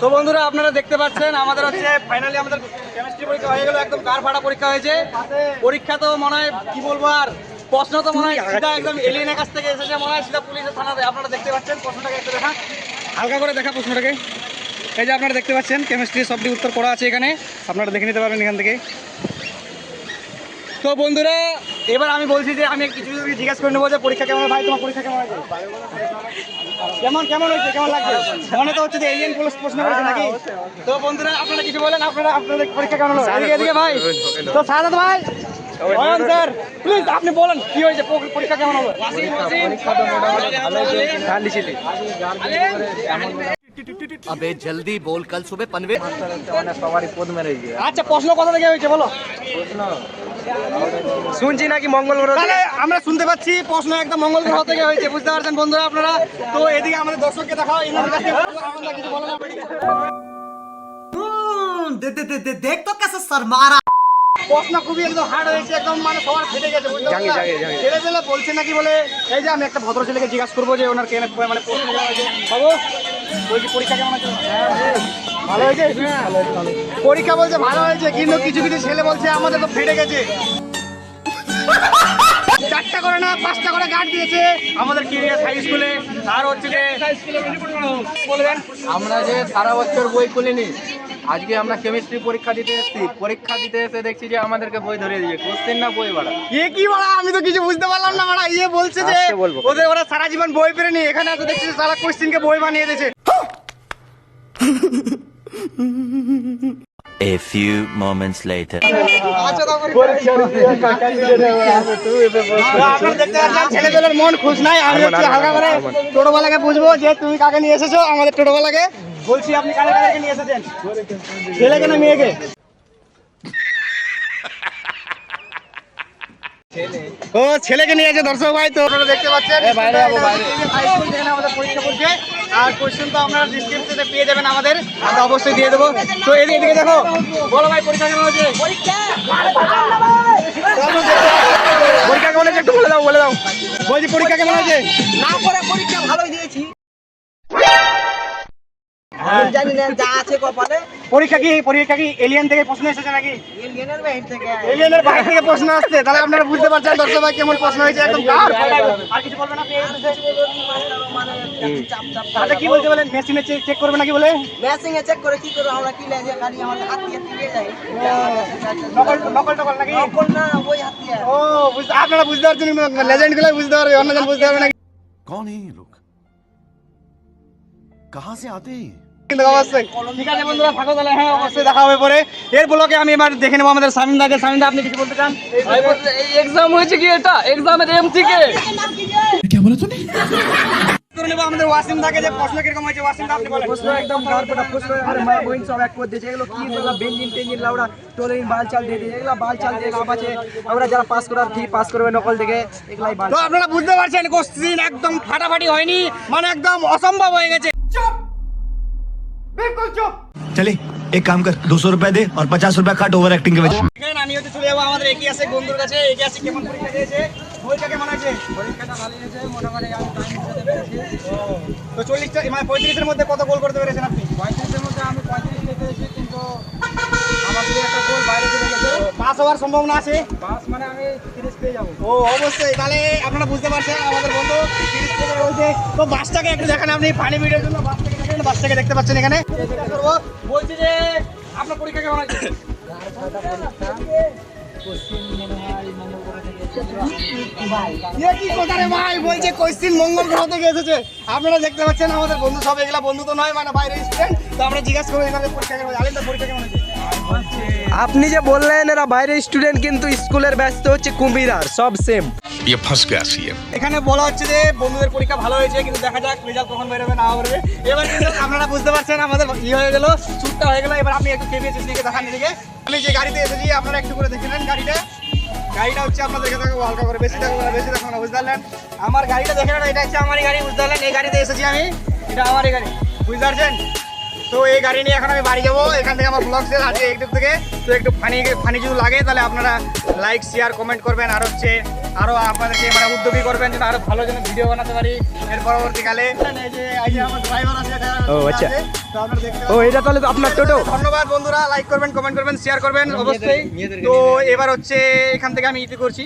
তো বন্ধুরা আপনারা দেখতে পাচ্ছেন আমাদের হচ্ছে ফাইনালি আমাদের কেমিস্ট্রি পরীক্ষা হয়ে গেল একদম কার ফাটা পরীক্ষা হয়েছে। পরীক্ষা তো মনে হয় কি বলব আর প্রশ্ন তো মনে হয় সিধা একদম এলিয়েনের কাছ থেকে এসেছে মনে হয় সিধা পুলিশের থানাতে। আপনারা দেখতে পাচ্ছেন প্রশ্নটাকে একটু দেখা হালকা করে দেখা প্রশ্নটাকে। এই যে আপনারা দেখতে পাচ্ছেন কেমিস্ট্রি সবটি উত্তর করা আছে এখানে। আপনারা দেখে নিতে পারবেন এখান থেকে। তো বন্ধুরা এবার আমি বলছি যে আমি কিছু কিছু জিজ্ঞেস করে নেব যে পরীক্ষা কেমন ভাই তোমার পরীক্ষা কেমন হয়েছে? কেমন কেমন হয়েছে? কেমন লাগছে? মনে তো হচ্ছে যে এলিয়ান পুলিশ প্রশ্ন করেছে নাকি? তো বন্ধুরা আপনারা কিছু বলেন? আপনারা আপনাদের পরীক্ষা কেমন হলো? এদিকে ভাই। তো সাদাত ভাই। আপনি বলেন কি হয়েছে? পরীক্ষা কেমন হবে জলদি বল কাল সুবে পনবে আচ্ছা প্রশ্ন কথা থেকে হয়েছে বলো? শুনছি নাকি মঙ্গল গ্রহ তাহলে আমরা শুনতে পাচ্ছি প্রশ্ন একদম মঙ্গল গ্রহ থেকে হয়েছে বুঝতে পারছেন বন্ধুরা আপনারা? তো এদিকে আমাদের দর্শককে দেখা দেখতো দেখ তো স্যার মারা প্রশ্ন খুবই একদম হার্ড হয়েছে একদম মানে সবার ফেটে গেছে বলছে নাকি বলে এই যে আমি একটা ভদ্র ছেলেকে জিজ্ঞাসা করব যে ওনার কেন মানে প্রশ্ন বাবু বলছি পরীক্ষা কেমন হয়েছে ভালো হয়েছে? পরীক্ষা বলছে ভালো হয়েছে কিন্তু কিছু কিছু ছেলে বলছে আমাদের তো ফেটে গেছে। চারটা করে না পাঁচটা করে গার্ড দিয়েছে। আমাদের কিরিয়াস হাই স্কুলে আর হচ্ছে যে বলবেন? আমরা যে সারা বছর বই খুলিনি আজকে আমরা কেমিস্ট্রি পরীক্ষা দিতে এসেছি। পরীক্ষা দিতে এসে দেখছি যে আমাদেরকে বই ধরে দিয়ে কোশ্চেন না বই বাড়া। এ কি বলা আমি তো কিছু বুঝতে পারলাম না বাড়া। ইয়ে বলছে যে। ওদের ওরা সারা জীবন বই পেরেনি। এখানে এসে দেখছি সারা কোশ্চিনকে বই বানিয়ে দিয়েছে। A few moments later. ছেলেদের মন খুশ নাই আমি হচ্ছে হালকা করে টোটোওয়ালাকে বুঝব যে তুমি কাকে নিয়ে এসেছ আমাদের টোটোওয়ালাকে বলছি আপনি কাকে কাকে নিয়ে এসেছেন ছেলেকে না মেয়েকে ও ছেলেকে নিয়ে এসে দর্শক ভাই তো দেখতে পাচ্ছেন বাইরে বাইরে আমাদের পরীক্ষা করছে আর কোশ্চেন তো আপনারা ডিসক্রিপশনে পেয়ে যাবেন আমাদের। আমরা অবশ্যই দিয়ে দেবো। তো এদিকে এদিকে দেখো। বলো ভাই পরীক্ষা কেমন হয়েছে পরীক্ষা। কেমন হয়েছে একটু বলে দাও বলে দাও। বলছি পরীক্ষা কেমন হয়েছে না করে পরীক্ষা ভালোই দিয়েছি। জানি না যা আছে কপালে পরীক্ষা কি পরীক্ষা কি এলিয়েন থেকে প্রশ্ন এসেছে নাকি এলিয়েনের বাহির থেকে এলিয়েনের বাইরে থেকে প্রশ্ন আসছে তাহলে আপনারা বুঝতে পারছেন দর্শক ভাই কেমন প্রশ্ন হয়েছে একদম কার আর কিছু বলবেন আপনি এই বিষয়ে? মানে চাপ চাপ আচ্ছা কি বলতে বলেন মেশিনে চেক করবে নাকি বলে ম্যাচিং এ চেক করে কি করে আমরা কি লাগে গাড়ি আমাদের হাত দিয়ে দিয়ে যাই নকল নকল টকল নাকি নকল না ওই হাত দিয়ে ও বুঝতে- আপনারা বুঝতে পারছেন লেজেন্ড গুলো বুঝতে পারবে অন্যজন বুঝতে পারবে না कौन है ये लोग कहाँ से आते हैं ये? কিন্তু অবশ্যই ঠিক আছে বন্ধুরা থাকো তাহলে হ্যাঁ অবশ্যই দেখা হবে পরে। এর ব্লকে আমি এবার দেখে নেব আমাদের সামিন দাকে। সামিন দা আপনি কিছু বলতে চান? এক্সাম হয়েছে কি এটা? এক্সামের আমাদের ওয়াসিম দাকে যে প্রশ্ন কীরকম হয়েছে। ওয়াসিম আপনি বলেন। প্রশ্ন একদম গার প্রশ্ন আরে মা বইন সব এক করে দিয়েছে। এগুলো কি এগুলো বেঞ্জিন টেঞ্জিন লাউড়া টোলেন বাল চাল দিয়ে দিয়েছে। এগুলো বাল চাল দিয়ে লাভ আছে। আমরা যারা পাস করার কি পাস করবে নকল থেকে এগুলাই বাল তো আপনারা বুঝতে পারছেন কোশ্চিন একদম ফাটাফাটি হয়নি। মানে একদম অসম্ভব হয়ে গেছে। चले एक काम कर दो सौ रुपए दे और पचास रुपए काट ओवर एक्टिंग के वजह এখানে আমি হচ্ছে চলে যাবো আমাদের একই আছে বন্ধুর কাছে একই আছে কেমন পরীক্ষা দিয়েছে পরীক্ষা কেমন হয়েছে পরীক্ষাটা ভালো হয়েছে মোটামুটি আমি টাইম দিতে পেরেছি তো চল্লিশটা মানে পঁয়ত্রিশের মধ্যে কত গোল করতে পেরেছেন হওয়ার সম্ভাবনা আছে? পাস মানে আমি তিরিশ পেয়ে যাব। ও অবশ্যই। তাহলে আপনারা বুঝতে পারছেন আমাদের বন্ধু তিরিশ থেকে রয়েছে তো বাসটাকে একটু দেখেন আপনি পানি ভিডিওর জন্য বাসটাকে দেখেন বাসটাকে দেখতে পাচ্ছেন এখানে। বলছি যে আপনার পরীক্ষা কেমন আছে? আপনারা দেখতে পাচ্ছেন আমাদের বন্ধু সব এগুলা বন্ধু তো নয় মানে বাইরে স্টুডেন্ট তো আমরা জিজ্ঞাসা করব এনাদের পরীক্ষা কেমন পরীক্ষা কেমন হয়েছে আপনি যে বললেন এরা বাইরের স্টুডেন্ট কিন্তু স্কুলের ব্যস্ত হচ্ছে কুমিরার সব সেম এখানে বলা হচ্ছে যে বন্ধুদের পরীক্ষা ভালো হয়েছে কিন্তু দেখা যাক রেজাল্ট কখন বেরোবে না বেরোবে। এবার কিন্তু আপনারা বুঝতে পারছেন আমাদের ই হয়ে গেল শ্যুটটা হয়ে গেল। এবার আপনি একটু খেপে এসেছি দেখান নিজেকে আমি যে গাড়িতে এসেছি আপনারা একটু করে দেখে নেন গাড়িটা। গাড়িটা হচ্ছে দেখে থাকব হালকা করে বেশি দেখো বেশি দেখো না বুঝতে পারলেন? আমার গাড়িটা দেখে নেন এটা হচ্ছে আমার গাড়ি বুঝতে পারলেন? এই গাড়িতে এসেছি আমি এটা আমারই গাড়ি বুঝতে পারছেন? তো এই গাড়ি নিয়ে এখন আমি বাড়ি যাব। এখান থেকে আমার ব্লগ শেষ আজকে একটু থেকে। তো একটু ফানি ফানি যদি লাগে তাহলে আপনারা লাইক শেয়ার কমেন্ট করবেন। আর হচ্ছে আরও আপনাদেরকে মানে উদ্যোগী করবেন যেন আরও ভালো যেন ভিডিও বানাতে পারি। এর পরবর্তীকালে আছে ও, আচ্ছা। আছে, তো আপনারা দেখতে ও এটা তাহলে তো আপনার টোটো। ধন্যবাদ বন্ধুরা লাইক করবেন কমেন্ট করবেন শেয়ার করবেন অবশ্যই। তো এবার হচ্ছে এখান থেকে আমি ইতি করছি।